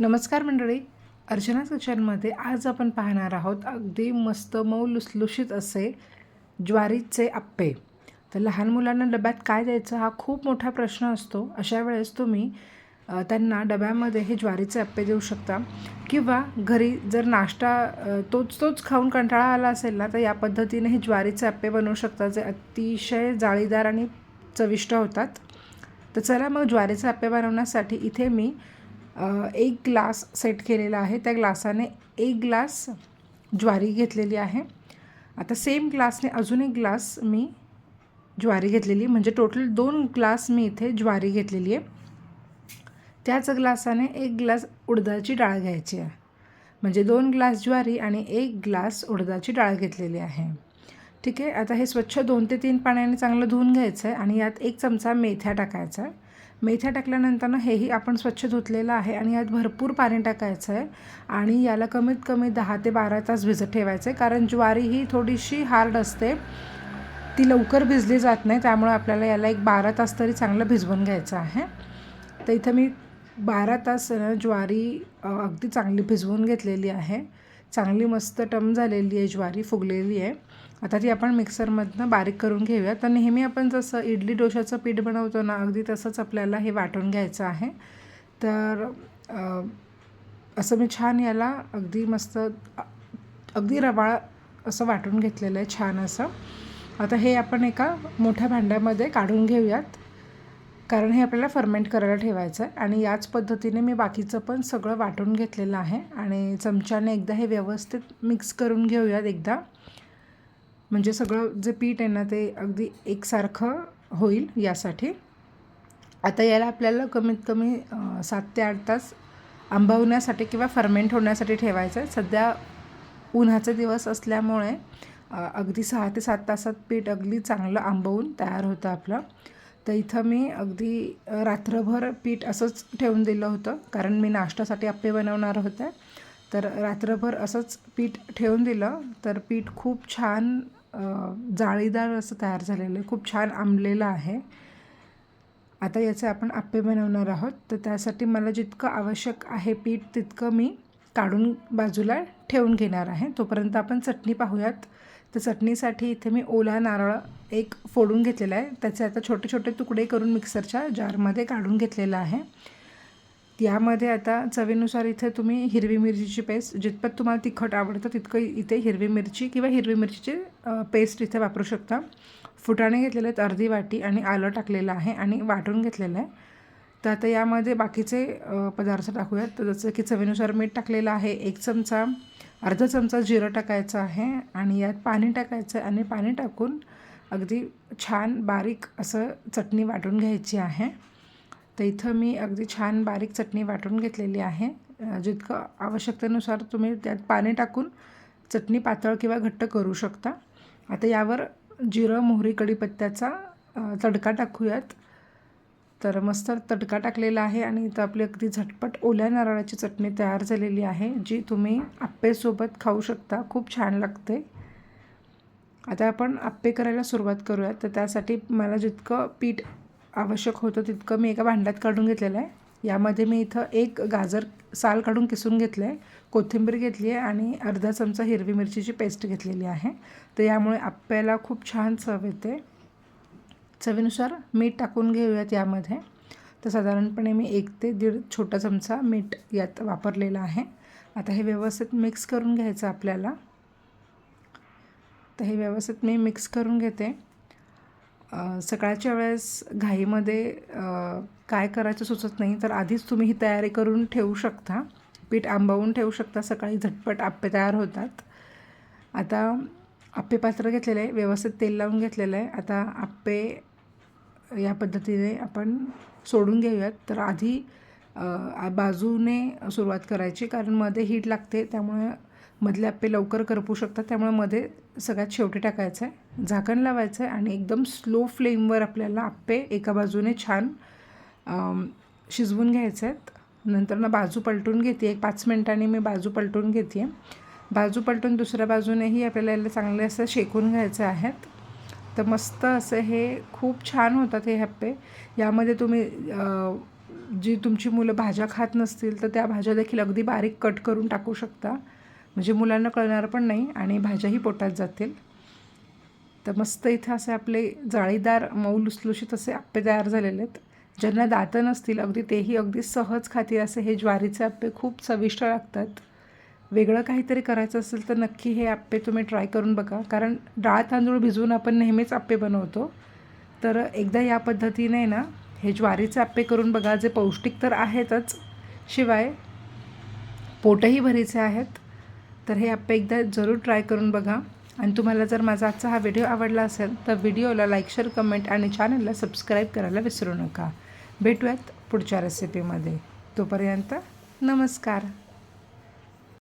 नमस्कार मंडळी. अर्चना किचनमध्ये आज आपण पाहणार आहोत अगदी मस्त मऊ लुसलुशीत असे ज्वारीचे आप्पे. तर लहान मुलांना डब्यात काय द्यायचं हा खूप मोठा प्रश्न असतो. अशा वेळेस तुम्ही त्यांना डब्यामध्ये हे ज्वारीचे आप्पे देऊ शकता. किंवा घरी जर नाश्ता तोच तोच खाऊन कंटाळा आला असेल ना तर या पद्धतीने हे ज्वारीचे आप्पे बनवू शकता जे अतिशय जाळीदार आणि चविष्ट होतात. तर चला मग ज्वारीचे आप्पे बनवण्यासाठी इथे मी एक ग्लास सेट केलेला आहे. त्या ग्लासाने एक ग्लास ज्वारी घेतलेली आहे. आता सेम ग्लासने अजून एक ग्लास मी ज्वारी घेतलेली म्हणजे टोटल दोन ग्लास मी इथे ज्वारी घेतलेली आहे. त्याच ग्लासाने एक ग्लास उडदाची डाळ घ्यायची आहे. म्हणजे दोन ग्लास ज्वारी आणि एक ग्लास उडदाची डाळ घेतलेली आहे. ठीक आहे? आता हे स्वच्छ दोन ते तीन पाण्याने चांगलं धुवून घ्यायचं आहे आणि यात एक चमचा मेथ्या टाकायचा आहे. मेथ्या टाकल्यानंतर हेही आपण स्वच्छ धुतलेलं आहे आणि यात भरपूर पाणी टाकायचं आहे. आणि याला कमीत कमी दहा ते बारा तास भिजत ठेवायचं आहे. कारण ज्वारी ही थोडीशी हार्ड असते. ती लवकर भिजली जात नाही. त्यामुळे आपल्याला याला एक बारा तास तरी चांगलं भिजवून घ्यायचं आहे. तर इथं मी बारा तास ज्वारी अगदी चांगली भिजवून घेतलेली आहे. चांगली मस्त टम झालेली आहे ज्वारी फुगलेली आहे. आता ती आपण मिक्सरमधनं बारीक करून घेऊया. तर नेहमी आपण जसं इडली डोशाचं पीठ बनवतो ना अगदी तसंच आपल्याला हे वाटून घ्यायचं आहे. तर असं मी छान याला अगदी मस्त अगदी रवाळ असं वाटून घेतलेलं आहे छान असं. आता हे आपण एका मोठ्या भांड्यामध्ये काढून घेऊयात. कारण हे आपल्याला फर्मेंट करायला ठेवायचं आहे. आणि याच पद्धतीने मी बाकीचं पण सगळं वाटून घेतलेलं आहे. आणि चमच्याने एकदा हे व्यवस्थित मिक्स करून घेऊयात एकदा. म्हणजे सगळं जे पीठ आहे ना ते अगदी एकसारखं होईल यासाठी. आता याला आपल्याला कमीत कमी सात ते आठ तास आंबवण्यासाठी किंवा फर्मेंट होण्यासाठी ठेवायचं आहे. सध्या उन्हाचे दिवस असल्यामुळे अगदी सहा ते सात तासात पीठ अगदी चांगलं आंबवून तयार होतं आपलं. तर इथं मी अगदी रात्रभर पीठ असंच ठेवून दिलं होतं. कारण मी नाश्त्यासाठी आप्पे बनवणार होते. तर रात्रभर असंच पीठ ठेवून दिलं. तर पीठ खूप छान जाळीदार असं तयार झालेलं आहे. खूप छान आंबलेलं आहे. आता याचे आपण आप्पे बनवणार आहोत. तर त्यासाठी मला जितकं आवश्यक आहे पीठ तितकं मी काढून बाजूला ठेवून घेणार आहे. तोपर्यंत आपण चटणी पाहूयात. तर चटणीसाठी इथे मी ओला नारळ एक फोडून घेतलेला आहे. त्याचे आता छोटे छोटे तुकडे करून मिक्सरच्या जारमध्ये काढून घेतलेला आहे. यामध्ये आता चवीनुसार इथे तुम्ही हिरवी मिरचीची पेस्ट जितपत तुम्हाला तिखट आवडतं तितकं इथे हिरवी मिरची किंवा हिरवी मिरचीची पेस्ट इथे वापरू शकता. फुटाणे घेतलेले आहेत अर्धी वाटी आणि आलं टाकलेलं आहे आणि वाटून घेतलेलं आहे. तर आता यामध्ये बाकीचे पदार्थ टाकूयात. तर जसं की चवीनुसार मीठ टाकलेलं आहे. एक चमचा अर्धा चमचा जिरं टाकायचं आहे आणि यात पाणी टाकायचं आहे आणि पाणी टाकून अगदी छान बारीक असं चटणी वाटून घ्यायची आहे. तर इथं मी अगदी छान बारीक चटणी वाटून घेतलेली आहे. जितकं आवश्यकतेनुसार तुम्ही त्यात पाणी टाकून चटणी पातळ किंवा घट्ट करू शकता. आता यावर जिरं मोहरी कढीपत्त्याचा तडका टाकूयात. तर मस्त तडका टाकलेला आहे आणि इथं आपली अगदी झटपट ओल्या नारळाची चटणी तयार झालेली आहे जी तुम्ही आप्पेसोबत खाऊ शकता. खूप छान लागते. आता आपण आप्पे करायला सुरुवात करूयात तर त्यासाठी मला जितकं पीठ आवश्यक होतं तितकं मी एका भांड्यात काढून घेतलेलं आहे. यामध्ये मी इथं एक गाजर साल काढून किसून घेतलं आहे कोथिंबीर घेतली आहे आणि अर्धा चमचा हिरवी मिरचीची पेस्ट घेतलेली आहे. तर यामुळे आप्प्याला खूप छान चव येते. चवीनुसार मीठ टाकून घेऊयात यामध्ये. तर साधारणपणे मी एक ते दीड छोटा चमचा मीठ यात वापरलेलं आहे. आता हे व्यवस्थित मिक्स करून घ्यायचं आपल्याला. तर हे व्यवस्थित मी मिक्स करून घेते. सकाळच्या वेळेस घाईमध्ये काय करायचं सुचत नाही तर आधीच तुम्ही ही तयारी करून ठेवू शकता. पीठ आंबवून ठेवू शकता. सकाळी झटपट आप्पे तयार होतात. आता आप्पे पात्र घेतलेलं आहे व्यवस्थित तेल लावून घेतलेलं आहे. आता आप्पे या पद्धतीने आपण सोडून घेऊयात. तर आधी बाजूने सुरुवात करायची कारण मध्ये हीट लागते त्यामुळे मधले आप्पे लवकर करपू शकतात. त्यामुळे मध्ये सगळ्यात शेवटी टाकायचं आहे. झाकण लावायचं आहे आणि एकदम स्लो फ्लेमवर आपल्याला आप्पे एका बाजूने छान शिजवून घ्यायचे आहेत नंतर ना बाजू पलटून घेते. एक पाच मिनिटांनी मी बाजू पलटून घेते बाजू पलटून दुसऱ्या बाजूनेही आपल्याला याला चांगले असं शेकून घ्यायचे आहेत. तर मस्त असं हे खूप छान होतात हे हप्पे. यामध्ये तुम्ही जी तुमची मुलं भाज्या खात नसतील तर त्या भाज्या देखील अगदी बारीक कट करून टाकू शकता. म्हणजे मुलांना कळणार पण नाही आणि भाज्याही पोटात जातील. तर मस्त इथं असे आपले जाळीदार मऊ लुसलुशीत असे आप्पे तयार झालेले आहेत. ज्यांना दातं नसतील अगदी तेही अगदी सहज खातील असे हे ज्वारीचे आप्पे खूप चविष्ट लागतात. वेगळं काहीतरी करायचं असेल तर नक्की हे आप्पे तुम्ही ट्राय करून बघा. कारण डाळ तांदूळ भिजवून आपण नेहमीच आप्पे बनवतो. तर एकदा या पद्धतीने ना हे ज्वारीचे आप्पे करून बघा. जे पौष्टिक तर आहेतच. शिवाय पोटही भरीचे आहेत. तर हे आप्पे एकदा जरूर ट्राय करून बघा. आणि तुम्हाला जर माझा आजचा हा व्हिडिओ आवडला असेल तर व्हिडिओला लाईक शेअर कमेंट आणि चॅनलला सबस्क्राईब करायला विसरू नका. भेटूयात पुढच्या रेसिपीमध्ये तोपर्यंत नमस्कार.